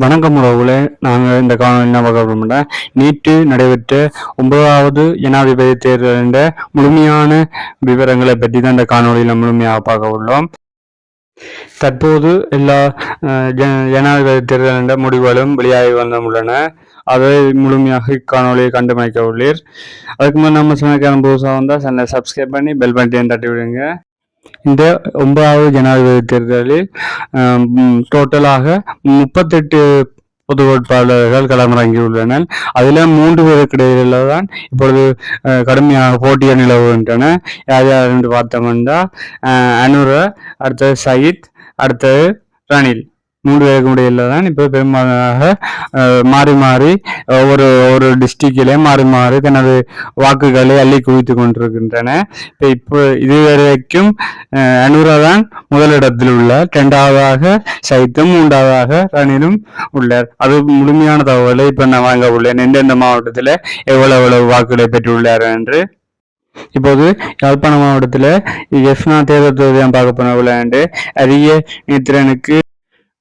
வணக்கம் உறவுகளே. நாங்கள் இந்த காணொலி என்ன பார்க்க போறோம்னா நீட்டு நடைபெற்ற ஒன்பதாவது ஜனாதிபதி தேர்தலின் முழுமையான விவரங்களை பற்றி தான் இந்த காணொலியில் முழுமையாக பார்க்க உள்ளோம். தற்போது எல்லா ஜன- ஜனாதிபதி தேர்தலின் முடிவுகளும் வெளியாகி வந்து உள்ளன. அதை முழுமையாக இக்காணொலியை கண்டுமைக்க உள்ளீர். அதுக்கு முன்னாடி நம்ம சேனலுக்கான புதுசாக வந்தால் சேனலை சப்ஸ்கிரைப் பண்ணி பெல் பட்டனை தட்டி விடுங்க. இந்த ஒன்பதாவது ஜனாதிபதி தேர்தலில் டோட்டலாக முப்பத்தெட்டு பொது வேட்பாளர்கள் களமிறங்கியுள்ளனர். அதில் மூன்று பேருக்கு இடையில தான் இப்பொழுது கடுமையாக போட்டிகள் நிலவுகின்றன. யார் யார் என்று பார்த்தோம்னா அனுர அடுத்தது சயித் அடுத்தது ரணில். மூன்று பேருக்கு தான் இப்போ பெரும்பாலாக மாறி மாறி ஒவ்வொரு ஒரு டிஸ்ட்ரிக்டிலே மாறி மாறி தனது வாக்குகளை அள்ளி குவித்து கொண்டிருக்கின்றன. இப்போ இப்போ இதுவரைக்கும் அஹ், அனுரா தான் முதலிடத்தில் உள்ளார். இரண்டாவதாக சைத்தும் மூன்றாவதாக ரணிலும் உள்ளார். அது முழுமையான தகவலை இப்போ நான் வாங்க உள்ளேன். எந்தெந்த மாவட்டத்தில் எவ்வளவு எவ்வளவு வாக்குகளை பெற்றுள்ளார் என்று. இப்போது யாழ்ப்பாண மாவட்டத்தில் எஃப்னா தேர்தல் தொகுதியாக பார்க்க போன விளையாண்டு அரிய நேத்திரனுக்கு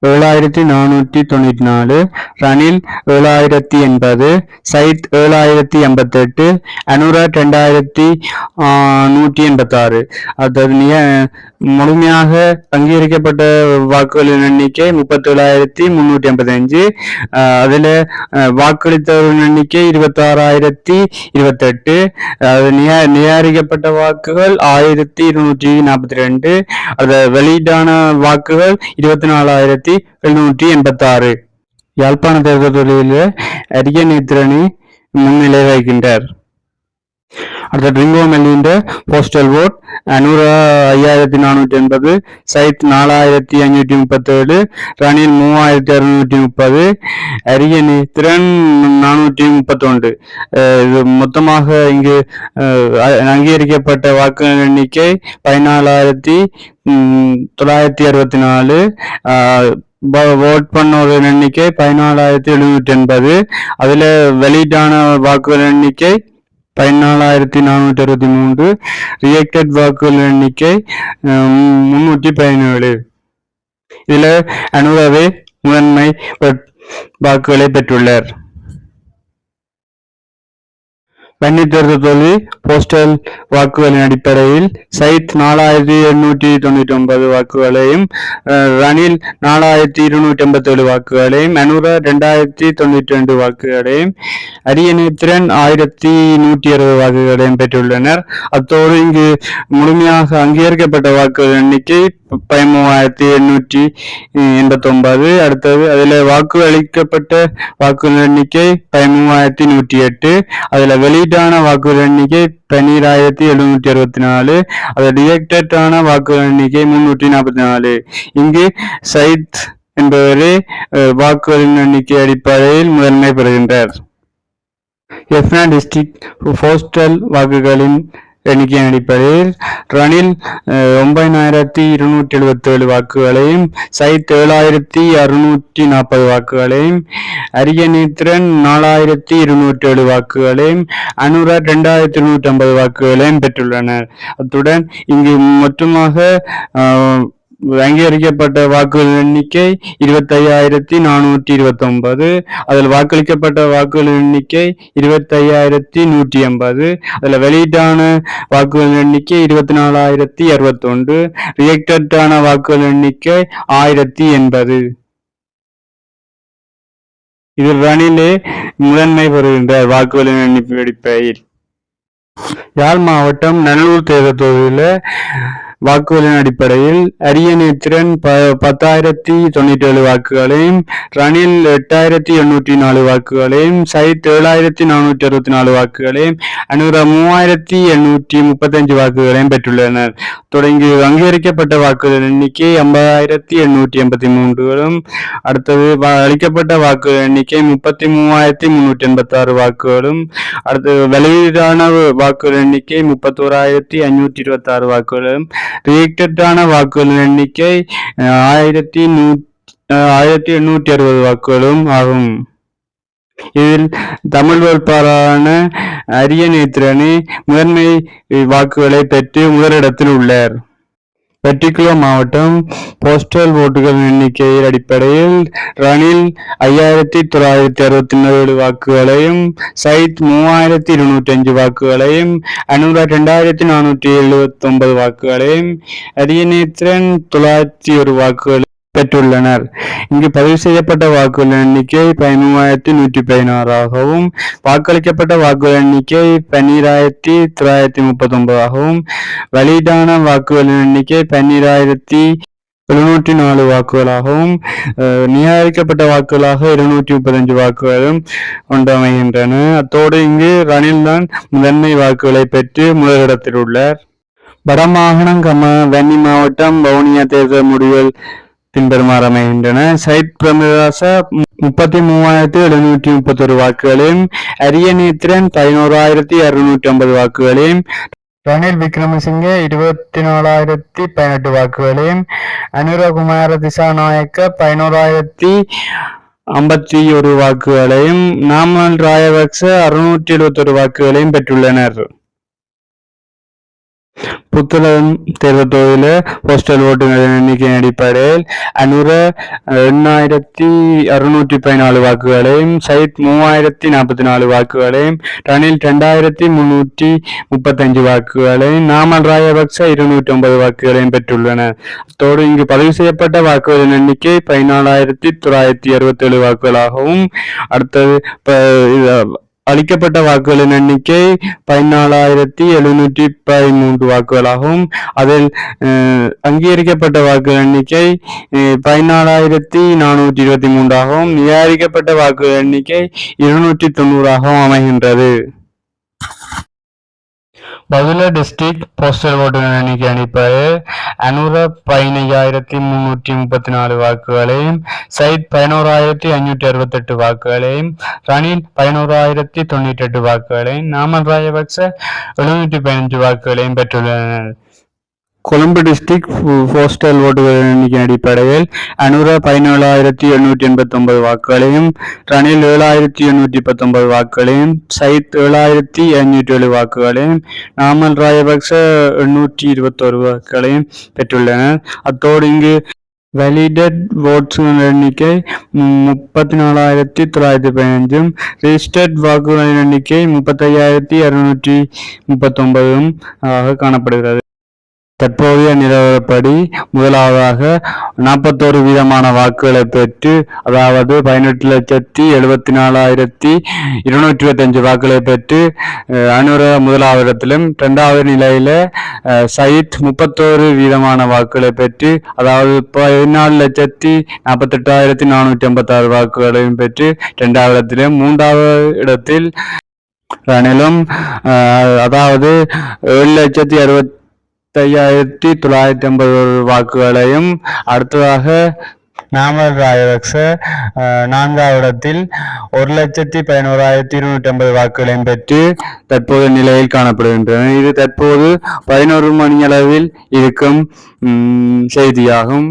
ஏழாயிரத்தி நானூற்றி தொண்ணூற்றி நாலு. ரணில் ஏழாயிரத்தி எண்பது சயித் ஏழாயிரத்தி எண்பத்தெட்டு அனுராக் ரெண்டாயிரத்தி நூற்றி எண்பத்தாறு அதாவது நிய முழுமையாக அங்கீகரிக்கப்பட்ட வாக்குகளின் எண்ணிக்கை முப்பத்தேழாயிரத்தி முன்னூற்றி எண்பத்தஞ்சு அதில் வாக்களித்தவர்களின் எண்ணிக்கை இருபத்தாறாயிரத்தி இருபத்தெட்டு அது நியா நியாரிக்கப்பட்ட வாக்குகள் ஆயிரத்தி இருநூற்றி நாற்பத்தி ரெண்டு அது வெளியீடான வாக்குகள் இருபத்தி நாலாயிரத்தி எழுநூற்றி எண்பத்தாறு. யாழ்ப்பாண தேர்தல் தொகுதியில் அரிய நேத்திரணி முன்னிலை வகிக்கின்றார். அடுத்த ட்ரிங்கோ மெல்லின்ற போஸ்டல் ஓட் நூறு ஐயாயிரத்தி நானூற்றி எண்பது சைத் நாலாயிரத்தி அஞ்சூற்றி முப்பத்தேழு ரணில் மூவாயிரத்தி அறுநூற்றி முப்பது அரிய நேத்திரன் நானூற்றி முப்பத்தொன்று. இது மொத்தமாக இங்கு அஹ், அங்கீகரிக்கப்பட்ட வாக்கு எண்ணிக்கை பதினாலாயிரத்தி தொள்ளாயிரத்தி அறுபத்தி நாலு ஓட் பண்ணோர் எண்ணிக்கை பதினாலாயிரத்தி எழுநூற்றி எண்பது அதில் வெளியீட்டான வாக்குகள் எண்ணிக்கை பதினாலாயிரத்தி நானூற்றி அறுபத்தி மூன்று. ரிஜெக்டட் வாக்குகள் எண்ணிக்கை அஹ், முன்னூற்றி பதினேழு. இதில் அனுபவே முதன்மை வாக்குகளை பெற்றுள்ளார். வன்னித்தேர்தல் தோல்வி போஸ்டல் வாக்குகளின் அடிப்படையில் சயித் நாலாயிரத்தி எண்ணூற்றி தொண்ணூற்றி ஒன்பது வாக்குகளையும் அஹ், ரணில் நாலாயிரத்தி இருநூற்றி எண்பத்தேழு வாக்குகளையும் அனுரா ரெண்டாயிரத்தி தொண்ணூற்றி ரெண்டு வாக்குகளையும் அரியநேத்திரன் ஆயிரத்தி நூற்றி அறுபது வாக்குகளையும் பெற்றுள்ளனர். அத்தோடு இங்கு முழுமையாக அங்கீகரிக்கப்பட்ட வாக்குகள் எண்ணிக்கை பதிமூவாயிரத்தி எண்ணூற்றி எண்பத்தி ஒன்பது அடுத்தது அதில் வாக்கு அளிக்கப்பட்ட வாக்குகள் எண்ணிக்கை பதிமூவாயிரத்தி நூற்றி எட்டு. அதில் வெளியீட்டான வாக்குகள் எண்ணிக்கை பன்னிராயிரத்தி எழுநூற்றி அறுபத்தி நாலு. அதில் ரிஜெக்டடான வாக்குகள் எண்ணிக்கை முன்னூற்றி நாற்பத்தி நாலு. இங்கு சயித் என்பவரே அஹ், வாக்குகளின் எண்ணிக்கை அடிப்படையில் முதன்மை பெறுகின்றார். எஃப்னா டிஸ்ட்ரிக்ட் போஸ்டல் வாக்குகளின் எண்ணிக்கையின் அடிப்படையில் ரணில் அஹ், ஒன்பதினாயிரத்தி இருநூற்றி எழுபத்தேழு வாக்குகளையும் சைத் ஏழாயிரத்தி அறுநூற்றி நாற்பது வாக்குகளையும் அரியநேத்திரன் நாலாயிரத்தி இருநூற்றி ஏழு வாக்குகளையும் அனுரா ரெண்டாயிரத்தி இருநூற்றி ஐம்பது வாக்குகளையும் பெற்றுள்ளனர். அத்துடன் இங்கு மொத்தமாக அங்கீகரிக்கப்பட்ட வாக்குகள் எண்ணிக்கை இருபத்தையாயிரத்தி நானூற்றி இருபத்தி ஒன்பது அதில் வாக்களிக்கப்பட்ட வாக்குகள் எண்ணிக்கை இருபத்தையாயிரத்தி நூற்றி எண்பது. அதில் வெளியீட்டான வாக்குகள் எண்ணிக்கை இருபத்தி நாலாயிரத்தி அறுபத்தொன்று. ரிஜெக்டடான வாக்குகள் எண்ணிக்கை ஆயிரத்தி எண்பது. இதில் ரணிலே முதன்மை பெறுகின்ற வாக்குகளின் எண்ணிக்கை வெடிப்பையில் யாழ் மாவட்டம் நல்லூர் தேர்தல் தொகுதியில் வாக்குகளின் அடிப்படையில் அரியநேத்திரன் ப பத்தாயிரத்தி தொண்ணூற்றி ஏழு வாக்குகளையும் ரணில் எட்டாயிரத்தி எண்ணூற்றி நாலு வாக்குகளையும் சயித் ஏழாயிரத்தி நானூற்றி அறுபத்தி நாலு வாக்குகளையும் அனுரா மூவாயிரத்தி எண்ணூற்றி முப்பத்தஞ்சு வாக்குகளையும் பெற்றுள்ளனர். தொடங்கி அங்கீகரிக்கப்பட்ட வாக்குகள் எண்ணிக்கை ஐம்பதாயிரத்தி எண்ணூற்றி எண்பத்தி மூன்றுகளும் அடுத்தது வா- அளிக்கப்பட்ட வாக்குகள் எண்ணிக்கை முப்பத்தி மூவாயிரத்தி முன்னூற்றி எண்பத்தி ஆறு வாக்குகளும் அடுத்தது வெளியீடான வாக்குகள் எண்ணிக்கை முப்பத்தோராயிரத்தி ஐநூற்றி இருபத்தி ஆறு வாக்குகளும் ரிஜெக்டடான வாக்குகளின் எண்ணிக்கை அஹ், ஆயிரத்தி நூ அஹ், ஆயிரத்தி எண்ணூற்றி அறுபது வாக்குகளும் ஆகும். இதில் தமிழ் வேட்பாளரான அரிய நேத்திரனே முதன்மை வாக்குகளை பெற்று முதலிடத்தில் உள்ளார். பெட்டிகுலோ மாவட்டம் போஸ்டல் ஓட்டுகள் எண்ணிக்கையின் அடிப்படையில் ரணில் ஐயாயிரத்தி தொள்ளாயிரத்தி அறுபத்தி ஏழு வாக்குகளையும் சயித் மூவாயிரத்தி இருநூற்றி அஞ்சு வாக்குகளையும் அனுரா ரெண்டாயிரத்தி நானூற்றி எழுபத்தி ஒன்பது வாக்குகளையும் அரியநேத்திரன் தொள்ளாயிரத்தி ஒரு வாக்குகளையும் பெற்றுள்ளனர். இங்கு பதிவு செய்யப்பட்ட வாக்குகள் எண்ணிக்கை பதிமூவாயிரத்தி நூற்றி பதினாறாகவும் வாக்களிக்கப்பட்ட வாக்குகள் எண்ணிக்கை பன்னிராயிரத்தி தொள்ளாயிரத்தி முப்பத்தி ஒன்பதாகவும் வெளியீடான வாக்குகள் எண்ணிக்கை பன்னிராயிரத்தி எழுநூற்றி நாலு வாக்குகளாகவும் நிராகரிக்கப்பட்ட வாக்குகளாக இருநூற்றி முப்பத்தஞ்சு வாக்குகளும் ஒன்றமைகின்றன அத்தோடு இங்கு ரணில் தான் முதன்மை வாக்குகளை பெற்று முதலிடத்தில் உள்ளார். வடமாகாணம் கம வன்னி மாவட்டம் வவுனியா தேர்தல் முடிவுகள் பின்வருமாறு சைத் சைட் பிரமதாச முப்பத்தி மூவாயிரத்தி எழுநூற்றி முப்பத்தொரு வாக்குகளையும் அரியநேத்திரன் பதினோராயிரத்தி அறுநூற்றி ஐம்பது வாக்குகளையும் ரணில் விக்ரமசிங்கே இருபத்தி நாலாயிரத்தி பதினெட்டு வாக்குகளையும் அனுரகுமார திசாநாயக்க பதினோராயிரத்தி ஐம்பத்தி ஒரு வாக்குகளையும் நாமல் ராயவக்ச அறுநூற்றி எழுபத்தொரு வாக்குகளையும் பெற்றுள்ளனர். புத்தளம் தேர்தல் தொகுதியில் போஸ்டல் ஓட்டுகள் எண்ணிக்கையின் அடிப்படையில் அனுர எண்ணாயிரத்தி அறுநூற்றி பதினாலு வாக்குகளையும் சயித் மூவாயிரத்தி நாற்பத்தி நாலு வாக்குகளையும் ரணில் ரெண்டாயிரத்தி முன்னூற்றி முப்பத்தஞ்சு வாக்குகளையும் நாமல் ராயபக்ச இருநூற்றி ஒன்பது வாக்குகளையும் பெற்றுள்ளனர் அத்தோடு இங்கு பதிவு செய்யப்பட்ட வாக்குகளின் எண்ணிக்கை பதினாலாயிரத்தி தொள்ளாயிரத்தி அறுபத்தி ஏழு வாக்குகளாகவும் அடுத்தது அளிக்கப்பட்ட வாக்குகளின் எண்ணிக்கை பதினாலாயிரத்தி எழுநூற்றி பதிமூன்று வாக்குகளாகவும் அதில் அங்கீகரிக்கப்பட்ட வாக்குகள் எண்ணிக்கை பதினாலாயிரத்தி நானூற்றி இருபத்தி மூன்றாகவும் நிராகரிக்கப்பட்ட வாக்குகள் எண்ணிக்கை இருநூற்றி தொண்ணூறாகவும் அமைகின்றது. பதுல டிஸ்ட்ரிக்ட் போஸ்டல் ஓட்டுநர் எண்ணிக்கை அடிப்படையில் அனுர பதினையாயிரத்தி முன்னூற்றி முப்பத்தி நாலு வாக்குகளையும் சயித் பதினோராயிரத்தி ஐநூற்றி அறுபத்தெட்டு வாக்குகளையும் ரணில் பதினோராயிரத்தி தொண்ணூற்றி எட்டு வாக்குகளையும் நாமல் ராஜபக்ச எழுநூற்றி பதினஞ்சு வாக்குகளையும் பெற்றுள்ளனர் கொழும்பு டிஸ்ட்ரிக்ட் போஸ்டல் ஓட்டுகள் எண்ணிக்கை அடிப்படையில் அனுர பதினேழாயிரத்தி எண்ணூற்றி எண்பத்தொன்பது வாக்குகளையும் ரணில் ஏழாயிரத்தி எண்ணூற்றி பத்தொன்பது வாக்குகளையும் சயித் ஏழாயிரத்தி ஐநூற்றி ஏழு வாக்குகளையும் நாமல் ராயபக்ச எண்ணூற்றி இருபத்தோரு வாக்குகளையும் பெற்றுள்ளனர். அத்தோடு இங்கு வேலிடட் ஓட்ஸ்களின் எண்ணிக்கை முப்பத்தி நாலாயிரத்தி தொள்ளாயிரத்தி பதினஞ்சும் ரிஜிஸ்டர்ட் வாக்குகளின் எண்ணிக்கை முப்பத்தையாயிரத்தி அறுநூற்றி முப்பத்தொன்பதும் ஆக காணப்படுகிறது. தற்போதைய நிலவரப்படி முதலாவதாக நாற்பத்தோரு வீதமான வாக்குகளை பெற்று அதாவது பதினெட்டு லட்சத்தி எழுபத்தி நாலாயிரத்தி இருநூற்றி இருபத்தஞ்சு வாக்குகளை பெற்று அஹ், அனுர முதலாவது இடத்திலும் இரண்டாவது நிலையில சயித் முப்பத்தோரு வீதமான வாக்குகளை பெற்று அதாவது பதினாலு லட்சத்தி நாற்பத்தெட்டாயிரத்தி நானூற்றி ஐம்பத்தாறு வாக்குகளையும் பெற்று இரண்டாவது இடத்திலும் மூன்றாவது இடத்தில் ரணிலும் அதாவது ஏழு லட்சத்தி அறுபத்தி ஐயாயிரத்தி தொள்ளாயிரத்தி ஐம்பது வாக்குகளையும் அடுத்ததாக நாமல் ராஜபக்ச அஹ், நான்காவது இடத்தில் ஒரு லட்சத்தி பதினோராயிரத்தி இருநூற்றி ஐம்பது வாக்குகளையும் பெற்று தற்போது நிலையில் காணப்படுகின்றன இது தற்போது பதினோரு மணி அளவில் இருக்கும் செய்தியாகும்.